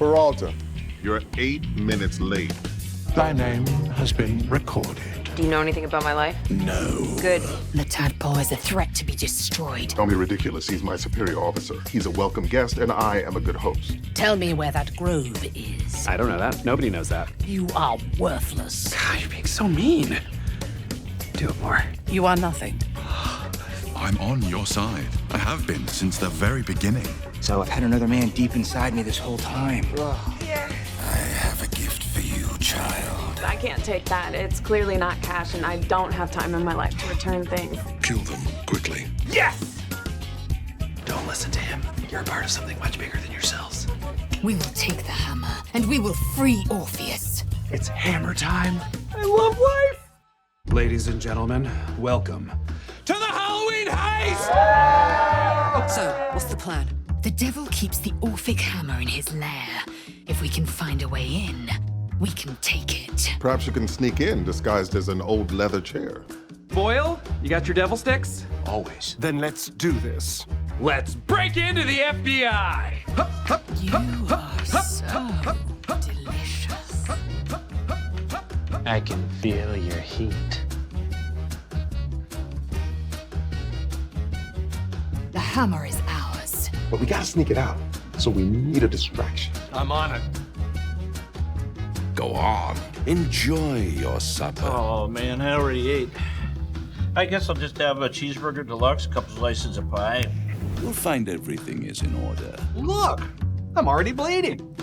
Peralta, you're eight minutes late. Thy name has been recorded. Do you know anything about my life? No. Good. The tadpole is a threat to be destroyed. Don't be ridiculous. He's my superior officer. He's a welcome guest, and I am a good host. Tell me where that grove is. I don't know that. Nobody knows that. You are worthless. God, you're being so mean. Do it more. You are nothing. I'm on your side. I have been since the very beginning. So I've had another man deep inside me this whole time. I have a gift for you, child. I can't take that. It's clearly not cash, and I don't have time in my life to return things. Kill them quickly. Yes! Don't listen to him. You're a part of something much bigger than yourselves. We will take the hammer and we will free Orpheus. It's hammer time. I love life. Ladies and gentlemen, welcome So, what's the plan? The devil keeps the Orphic hammer in his lair. If we can find a way in, we can take it. Perhaps you can sneak in disguised as an old leather chair. Boyle, you got your devil sticks? Always. Then let's do this. Let's break into the FBI! You are so delicious. I can feel your heat. Hammer is ours. But we gotta sneak it out, so we need a distraction. I'm on it. Go on. Enjoy your supper. Oh man, I already ate. I guess I'll just have a cheeseburger deluxe, a couple slices of pie. We'll find everything is in order. Look, I'm already bleeding.